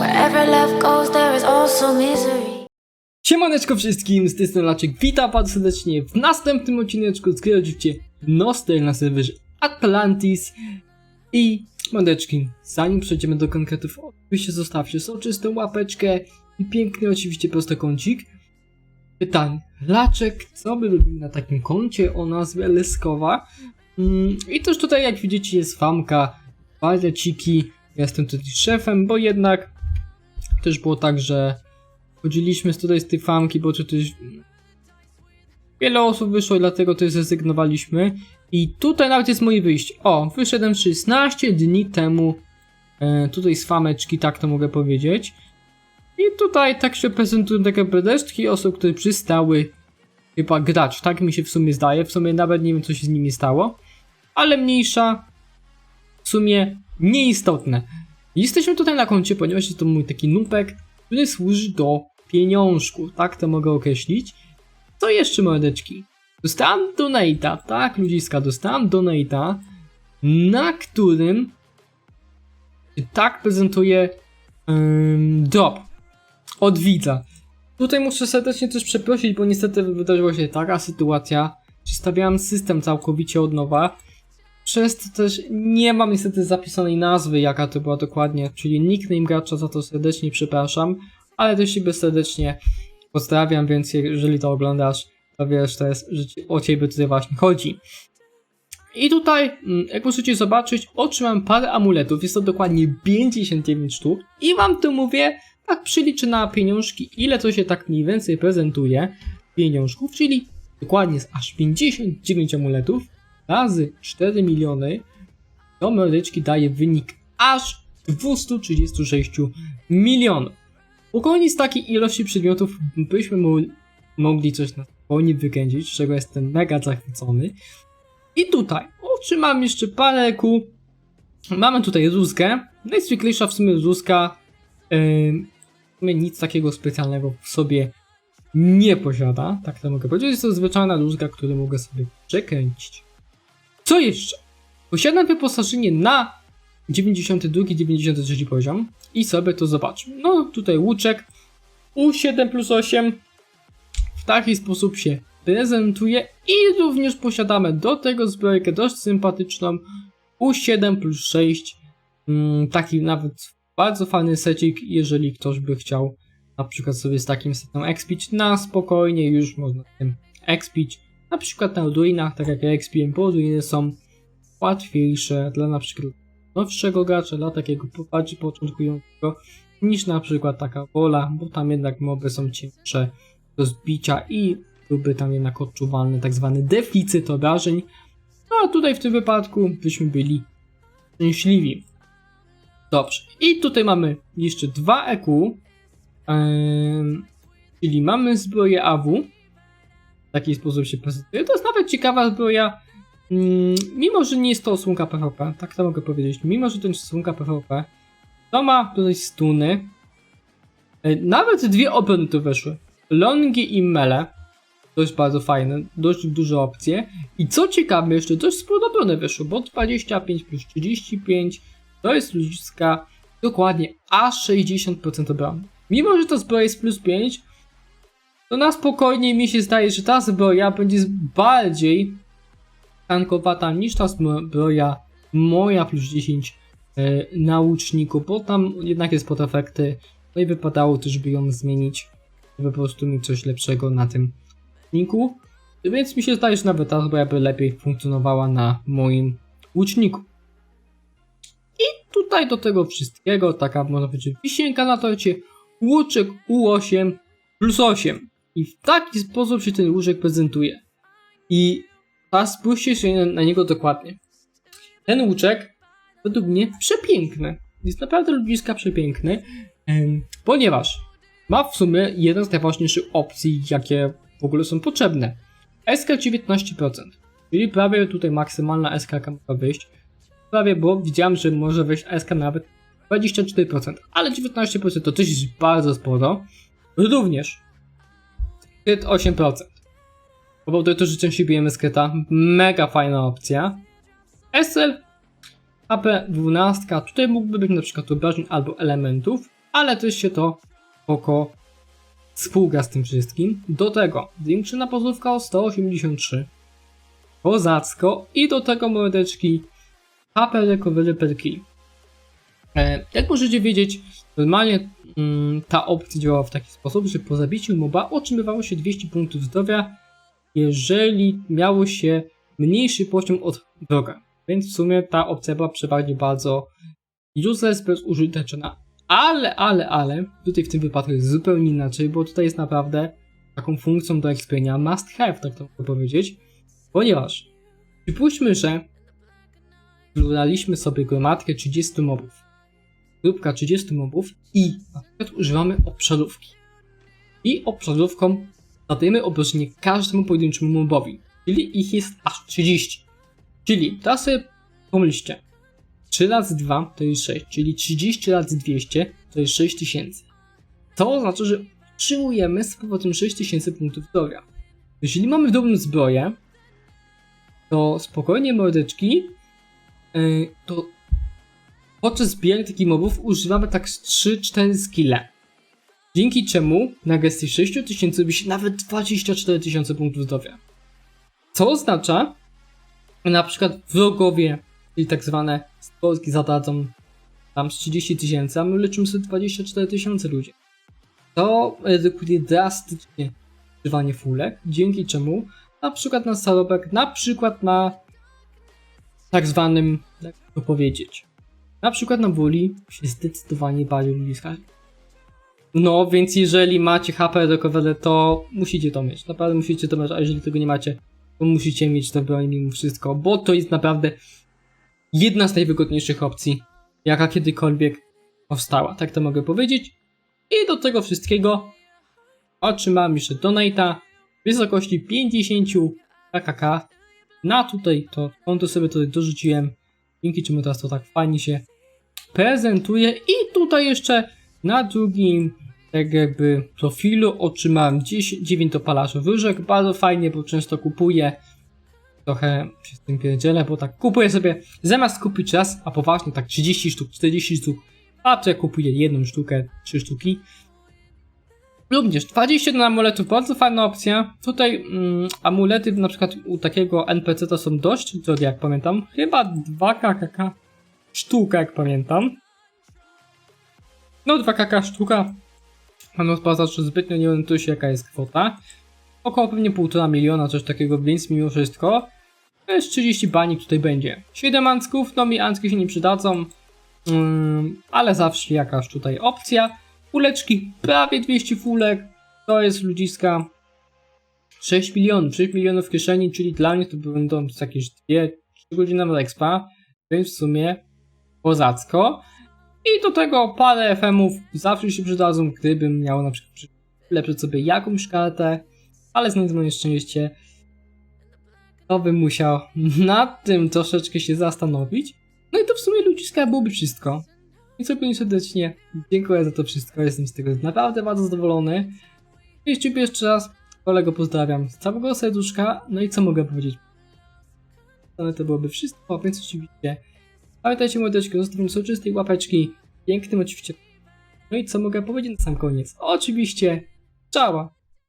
Wherever love goes, there is also misery. Siemaneczko wszystkim, z tej strony Laczek, witam bardzo serdecznie w następnym odcineczku z gry oczywiście Nostel na serwerze Atlantis i Mandeczki, zanim przejdziemy do konkretów, oczywiście zostawcie soczystą łapeczkę i piękny oczywiście prostokącik. Pytanie, Laczek, co by robił na takim koncie o nazwie Leskowa? Mm, I też tutaj jak widzicie jest famka, waleciki, ja jestem tutaj szefem, bo jednak też było tak, że chodziliśmy tutaj z tej famki, bo tutaj wiele osób wyszło i dlatego też zrezygnowaliśmy. I tutaj nawet jest moje wyjście. O, wyszedłem 16 dni temu e, tutaj z fameczki, tak to mogę powiedzieć. I tutaj tak się prezentują takie predesztki osób, które przystały chyba grać. Tak mi się w sumie zdaje. W sumie nawet nie wiem, co się z nimi stało. Ale mniejsza. W sumie nieistotne. Jesteśmy tutaj na koncie, ponieważ jest to mój taki nupek, który służy do pieniążku. Tak to mogę określić. Co jeszcze, mordeczki? Dostałem donate'a, tak, ludziska, dostałem donate'a, na którym tak prezentuje um, drop od widza. Tutaj muszę serdecznie też przeprosić, bo niestety wydarzyła się taka sytuacja, że stawiałem system całkowicie od nowa, to też nie mam niestety zapisanej nazwy, jaka to była dokładnie, czyli nickname gracza, za to serdecznie przepraszam, ale też Ciebie serdecznie pozdrawiam, więc jeżeli to oglądasz, to wiesz, to jest, że o Ciebie tutaj właśnie chodzi. I tutaj, mm, jak możecie zobaczyć, otrzymałem parę amuletów, jest to dokładnie 59 sztuk i Wam to mówię, tak przeliczę na pieniążki, ile to się tak mniej więcej prezentuje pieniążków, czyli dokładnie jest aż 59 amuletów razy 4 miliony, to mordeczki daje wynik aż 236 milionów. Spokojnie z takiej ilości przedmiotów byśmy mo mogli coś na spokojnie wykręcić, z czego jestem mega zachwycony. I tutaj otrzymam jeszcze parę. Mamy tutaj rózgę. Najzwyklejsza w sumie rózga. Yy, w sumie nic takiego specjalnego w sobie nie posiada. Tak to mogę powiedzieć. Jest to zwyczajna rózga, którą mogę sobie przekręcić. Co jeszcze? Posiadam wyposażenie na 92-93 poziom i sobie to zobaczmy. No tutaj łuczek U7 plus 8 w taki sposób się prezentuje i również posiadamy do tego zbrojkę dość sympatyczną U7 plus 6 mm, taki nawet bardzo fajny secik, jeżeli ktoś by chciał na przykład sobie z takim setem expić na spokojnie już można tym expić na przykład na ruinach, tak jak ja expiłem, bo ruiny są łatwiejsze dla na przykład nowszego gracza, dla takiego bardziej początkującego niż na przykład taka wola, bo tam jednak moby są cięższe do zbicia i byłby tam jednak odczuwalny tak zwany deficyt obrażeń. No a tutaj w tym wypadku byśmy byli szczęśliwi. Dobrze. I tutaj mamy jeszcze dwa EQ, em, czyli mamy zbroję AW. W taki sposób się prezentuje. To jest nawet ciekawa zbroja. Mm, mimo, że nie jest to osłonka PvP, tak to mogę powiedzieć, mimo, że to jest osłonka PvP, to ma tutaj stuny. E, Nawet dwie obrony tu weszły. Longi i mele. Jest bardzo fajne, dość duże opcje. I co ciekawe, jeszcze dość sporo obrony wyszło, bo 25 plus 35 to jest ludziska dokładnie aż 60% obrony. Mimo, że to zbroja jest plus 5, to na spokojnie mi się zdaje, że ta zbroja będzie bardziej tankowata niż ta zbroja moja plus 10 e, na łuczniku, bo tam jednak jest pod efekty. No i wypadało też by ją zmienić, żeby po prostu mieć coś lepszego na tym łuczniku. Więc mi się zdaje, że nawet ta zbroja by lepiej funkcjonowała na moim łuczniku. I tutaj do tego wszystkiego, taka można powiedzieć wisienka na torcie, łuczek U8 plus 8. I w taki sposób się ten łóżek prezentuje. I teraz spójrzcie się na, na niego dokładnie. Ten łuczek według mnie przepiękny. Jest naprawdę ludziska przepiękny, em, ponieważ ma w sumie jeden z najważniejszych opcji, jakie w ogóle są potrzebne. SK 19%, czyli prawie tutaj maksymalna SK jaka mogła wyjść. Prawie, bo widziałem, że może wejść SK nawet 24%, ale 19% to jest bardzo sporo. Również Skryt 8%. Powoduje to, że częściej bijemy skryta. Mega fajna opcja. SL AP 12. Tutaj mógłby być na przykład obrażeń albo elementów. ale też się to oko spółka z tym wszystkim. Do tego zwiększona pozówka o 183. Kozacko i do tego mordeczki HP recovery per jak możecie wiedzieć, normalnie mm, ta opcja działała w taki sposób, że po zabiciu moba otrzymywało się 200 punktów zdrowia, jeżeli miało się mniejszy poziom od wroga. Więc w sumie ta opcja była przeważnie bardzo useless, bezużyteczna. Ale, ale, ale, tutaj w tym wypadku jest zupełnie inaczej, bo tutaj jest naprawdę taką funkcją do expienia must have, tak to mogę powiedzieć, ponieważ przypuśćmy, że wybraliśmy sobie gromadkę 30 mobów, grupka 30 mobów i na przykład używamy obszarówki. I obszarówką zadajemy obrażenie każdemu pojedynczemu mobowi, czyli ich jest aż 30. Czyli teraz sobie pomyślcie, 3 razy 2 to jest 6, czyli 30 razy 200 to jest 6000. To oznacza, że otrzymujemy z powrotem 6000 punktów zdrowia. Jeżeli mamy dobrą zbroję, to spokojnie mordeczki, yy, to podczas zbierania mobów używamy tak z 3-4 skille. Dzięki czemu na gestii 6000 robi się nawet 24 tysiące punktów zdrowia. Co oznacza, że na przykład wrogowie, czyli tak zwane stworki zadadzą tam z 30 tysięcy, a my leczymy sobie 24 tysiące ludzi. To redukuje drastycznie używanie fulek, dzięki czemu na przykład na zarobek, na przykład na tak zwanym, jak to powiedzieć, na przykład na woli się zdecydowanie bardziej ludzi skarży. No, więc jeżeli macie HP recovery, to musicie to mieć. Naprawdę musicie to mieć, a jeżeli tego nie macie, to musicie mieć to broń mimo wszystko, bo to jest naprawdę jedna z najwygodniejszych opcji, jaka kiedykolwiek powstała. Tak to mogę powiedzieć. I do tego wszystkiego otrzymałem jeszcze donate'a w wysokości 50 KKK. Na tutaj to konto sobie tutaj dorzuciłem, dzięki czemu teraz to tak fajnie się prezentuje. I tutaj jeszcze na drugim tak jakby profilu otrzymałem 10, 9 dopalaczy różek. Bardzo fajnie, bo często kupuję. Trochę się z tym pierdzielę, bo tak kupuję sobie zamiast kupić raz, a poważnie tak 30 sztuk, 40 sztuk, a to ja kupuję jedną sztukę, 3 sztuki. Również 21 amuletów, bardzo fajna opcja. Tutaj mm, amulety na przykład u takiego NPC to są dość drogie, jak pamiętam. Chyba 2 KKK sztuka, jak pamiętam. No 2 KK sztuka. Pan że zbytnio nie orientuje się jaka jest kwota. Około pewnie 1,5 miliona, coś takiego, więc mimo wszystko. To jest 30 bani tutaj będzie. 7 ancków, no mi ancki się nie przydadzą. Mm, ale zawsze jakaś tutaj opcja. Fuleczki, prawie 200 fulek. To jest ludziska 6 milionów, 6 milionów w kieszeni, czyli dla mnie to będą jakieś 2-3 godziny na expa, więc w sumie kozacko. I do tego parę FM-ów zawsze się przydadzą, gdybym miał na przykład lepszyć sobie jakąś kartę, ale znając moje szczęście, to bym musiał nad tym troszeczkę się zastanowić. No i to w sumie ludziska byłoby wszystko. I sobie serdecznie dziękuję za to wszystko, jestem z tego naprawdę bardzo zadowolony. Jeśli jeszcze raz, kolego pozdrawiam z całego serduszka, no i co mogę powiedzieć? To byłoby wszystko, więc oczywiście pamiętajcie młodeczki o zostawieniu soczystej łapeczki, pięknym oczywiście. No i co mogę powiedzieć na sam koniec? Oczywiście, ciała!